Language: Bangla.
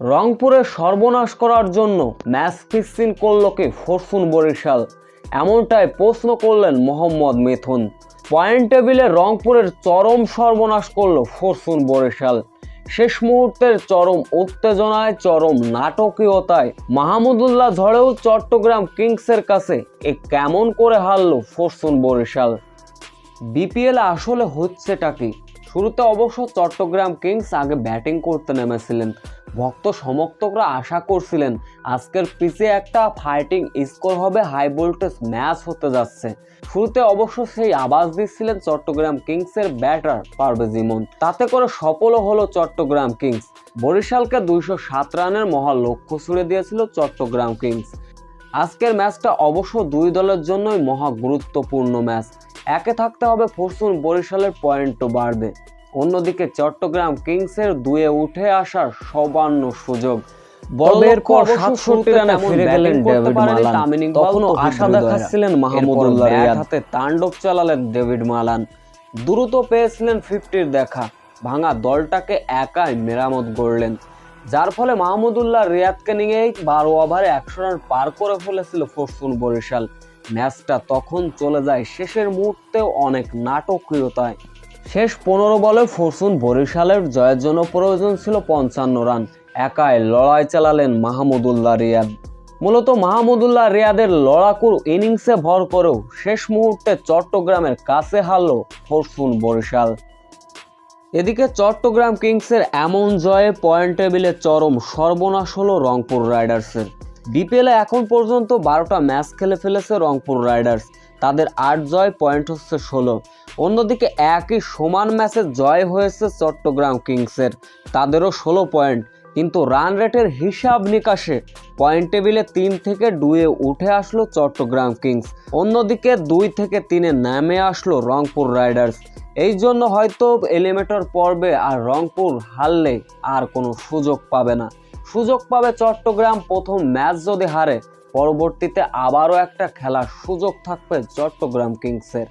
রংপুরে সর্বনাশ করার জন্য ম্যাচ ফিক্সিং করল কি ফরচুন বরিশাল? এমনটাই প্রশ্ন করলেন মোহাম্মদ মিথুন। পয়েন্ট টেবিলে রংপুরের চরম সর্বনাশ করল ফরসুন বরিশাল। শেষ মুহূর্তের চরম উত্তেজনায়, চরম নাটকীয়তায় মাহমুদুল্লাহ ঝড়েও চট্টগ্রাম কিংসের কাছে এ কেমন করে হারল ফরসুন বরিশাল? বিপিএল আসলে হচ্ছেটা কি? শুরুতে অবশ্য চট্টগ্রাম কিংস আগে ব্যাটিং করতে নেমেছিলেন। ভক্ত সমর্থকরা আশা করছিলেন আজকের পিচে একটা ফাইটিং স্কোর হবে হাই ভোল্টেজ ম্যাচ হতে যাচ্ছে। শুরুতে অবশ্য সেই আবাস দিচ্ছিলেন চট্টগ্রাম কিংসের ব্যাটার পারভেজ ইমন। তাতে করে সফলও হলো চট্টগ্রাম কিংস। বরিশালকে দুইশো সাত রানের মহা লক্ষ্য ছুড়ে দিয়েছিল চট্টগ্রাম কিংস। আজকের ম্যাচটা অবশ্য দুই দলের জন্যই মহা গুরুত্বপূর্ণ ম্যাচ। একে থাকতে হবে ফরসুন বরিশালের পয়েন্টও বাড়বে। অন্যদিকে চট্টগ্রাম কিংসের দুয়ে উঠে আসার সবান্ন সুযোগ। বলের পর সাতষট্টি রানে ফিরে গেলেন ডেভিড মালান। তখনও আশা দেখাচ্ছিলেন মাহমুদুল্লাহ রিয়াদ হাতে তাণ্ডব চালালেন ডেভিড মালান। দ্রুত পেয়েছিলেন ফিফটির দেখা। ভাঙা দলটাকে একাই মেরামত গড়লেন। যার ফলে মাহমুদুল্লাহ রিয়াদকে নিয়েই বারো ওভারে একশো রান পার করে ফেলেছিল ফরচুন বরিশাল। ম্যাচটা তখন চলে যায় শেষের মুহূর্তেও অনেক নাটকীয়তায়। শেষ পনেরো বলে ফরসুন বরিশালের জয়ের জন্য প্রয়োজন ছিল পঞ্চান্ন রান। একাই লড়াই চালালেন মাহমুদুল্লাহ রিয়াদ। মূলত মাহমুদুল্লাহ রিয়াদের লড়াকুর ইনিংসে ভর করেও শেষ মুহূর্তে চট্টগ্রামের কাছে হারল ফরসুন বরিশাল। এদিকে চট্টগ্রাম কিংসের এমন জয়ে পয়েন্ট টেবিলে চরম সর্বনাশ হল রংপুর রাইডার্সের। বিপিএলে এখন পর্যন্ত বারোটা ম্যাচ খেলে ফেলেছে রংপুর রাইডার্স। তাদের আট জয় পয়েন্ট হচ্ছে ষোলো। অন্যদিকে একই সমান ম্যাচে জয় হয়েছে চট্টগ্রাম কিংসের। তাদেরও ষোলো পয়েন্ট, কিন্তু রান রেটের হিসাব নিকাশে পয়েন্ট টেবিলে তিন থেকে দুয়ে উঠে আসলো চট্টগ্রাম কিংস। অন্যদিকে দুই থেকে তিনে নামে আসলো রংপুর রাইডার্স। এই জন্য হয়তো এলিমিনেটর পর্বে আর রংপুর হারলে আর কোনো সুযোগ পাবে না। সুযোগ পাবে চট্টগ্রাম প্রথম ম্যাচ যদি হারে, পরবর্তীতে আবারও একটা খেলার সুযোগ থাকবে চট্টগ্রাম কিংসের।